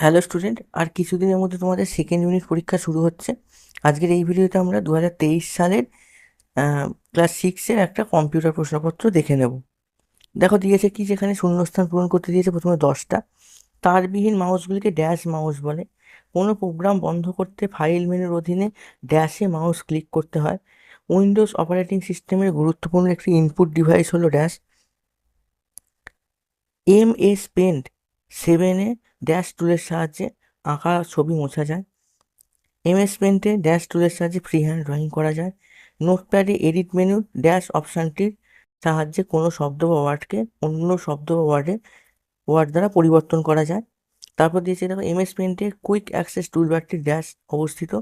Hello student আর কিছুদিনের মধ্যে তোমাদের সেকেন্ড ইউনিট পরীক্ষা শুরু হচ্ছে। আজকের এই ভিডিওতে আমরা দু হাজার তেইশ সালের ক্লাস সিক্সের একটা কম্পিউটার প্রশ্নপত্র দেখে নেব। দেখো, দিয়েছে কি যেখানে শূন্যস্থান পূরণ করতে দিয়েছে প্রথমে দশটা। তারবিহীন মাউসগুলিকে ড্যাশ মাউস বলে। কোনো প্রোগ্রাম বন্ধ করতে ফাইল মেনুর অধীনে ড্যাশে মাউস ক্লিক করতে হয়। উইন্ডোজ অপারেটিং সিস্টেমের গুরুত্বপূর্ণ একটি ইনপুট ডিভাইস হলো ড্যাশ এম এস পেন্ট সেভেনে ড্যাশ টুলের সাহায্যে আঁকা ছবি মোছা যায়। এমএস পেন্টে ড্যাশ টুলের সাহায্যে ফ্রি হ্যান্ড ড্রয়িং করা যায়। নোটপ্যাডে এডিট মেনুর ড্যাশ অপশানটির সাহায্যে কোনো শব্দ বা ওয়ার্ডকে অন্য শব্দ বা ওয়ার্ডে, ওয়ার্ড দ্বারা পরিবর্তন করা যায়। তারপর দিয়েছে দেখো, এমএস পেন্টে কুইক অ্যাক্সেস টুলবারটি ড্যাশ অবস্থিত।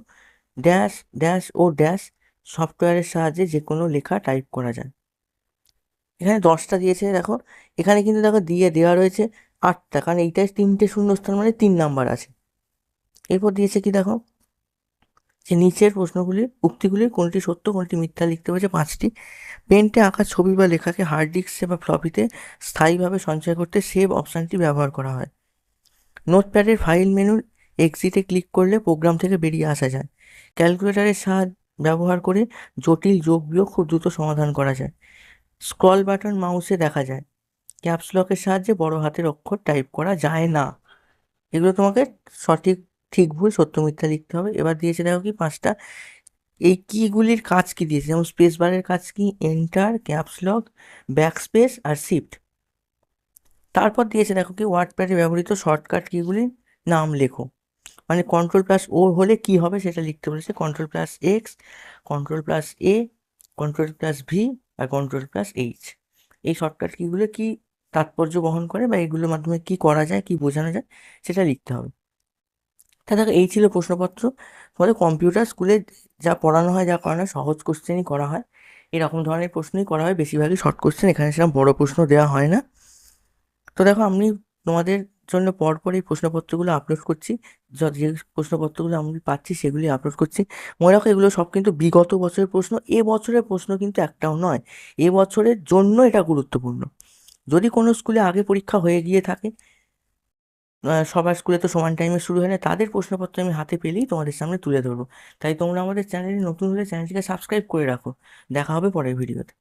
ড্যাশ ড্যাশ ও ড্যাশ সফটওয়্যারের সাহায্যে যে কোনো লেখা টাইপ করা যায়। এখানে দশটা দিয়েছে দেখো। এখানে কিন্তু দেখো দিয়ে দেওয়া রয়েছে আটটা, কারণ এইটায় তিনটে শূন্যস্থান মানে তিন নাম্বার আছে। এরপর দিয়েছে কি দেখো? যে নিচের প্রশ্নগুলির, উক্তিগুলির কোনটি সত্য, কোনটি মিথ্যা লিখতে হয়েছে পাঁচটি। পেন্টে আঁকা ছবি বা লেখাকে হার্ড ডিস্কে বা ফ্লপিতে স্থায়ীভাবে সঞ্চয় করতে সেভ অপশানটি ব্যবহার করা হয়। নোটপ্যাডের ফাইল মেনুর এক্সিটে ক্লিক করলে প্রোগ্রাম থেকে বেরিয়ে আসা যায়। ক্যালকুলেটারের সাহায্য ব্যবহার করে জটিল যোগ বিয়োগ খুব দ্রুত সমাধান করা যায়। স্ক্রল বাটন মাউসে দেখা যায়। ক্যাপস লকের সাহায্যে বড় হাতের অক্ষর টাইপ করা যায় না। এগুলো তোমাকে সঠিক, ঠিক ভুল, সত্য, মিথ্যা লিখতে হবে। এবার দিয়েছে দেখো কি পাঁচটা। এই কিগুলির কাজ কি দিয়েছে? যেমন স্পেস বারের কাজ কি? Enter caps lock back space আর শিফট তারপর দিয়েছে দেখো কি ওয়ার্ড ওয়ার্ডপ্যাডে ব্যবহৃত শর্টকাট কিগুলির নাম লেখো। মানে কন্ট্রোল প্লাস ও হলে কি হবে সেটা লিখতে বলেছে control plus X control plus A control plus V R control plus H এই শর্টকাট কিগুলো কি তাৎপর্য বহন করে বা এগুলোর মাধ্যমে কি করা যায়, কি বোঝানো যায়, সেটা লিখতে হবে। তা দেখো, এই ছিল প্রশ্নপত্র। তোমাদের কম্পিউটার স্কুলে যা পড়ানো হয়, যা করানো হয়, সহজ কোশ্চেনই করা হয়। এরকম ধরনের প্রশ্নই করা হয়, বেশিরভাগই শর্ট কোশ্চেন এখানে সেরকম বড় প্রশ্ন দেওয়া হয় না। তো দেখো, আমি তোমাদের জন্য পরপর এই প্রশ্নপত্রগুলো আপলোড করছি। য- প্রশ্নপত্রগুলো আমি পাচ্ছি, সেগুলি আপলোড করছি। মনে রাখো, এগুলো সব কিন্তু বিগত বছরের প্রশ্ন, এ বছরের প্রশ্ন কিন্তু একটাও নয়। এ বছরের জন্য এটা গুরুত্বপূর্ণ। যদি কোনো স্কুলে আগে পরীক্ষা হয়ে গিয়ে থাকে সবার স্কুলে তো সমান টাইমে শুরু হয় না, তাদের প্রশ্নপত্র আমি হাতে পেলেই তোমাদের সামনে তুলে ধরবো। তাই তোমরা আমাদের চ্যানেলে নতুন হলে চ্যানেলটিকে সাবস্ক্রাইব করে রাখো। দেখা হবে পরের ভিডিওতে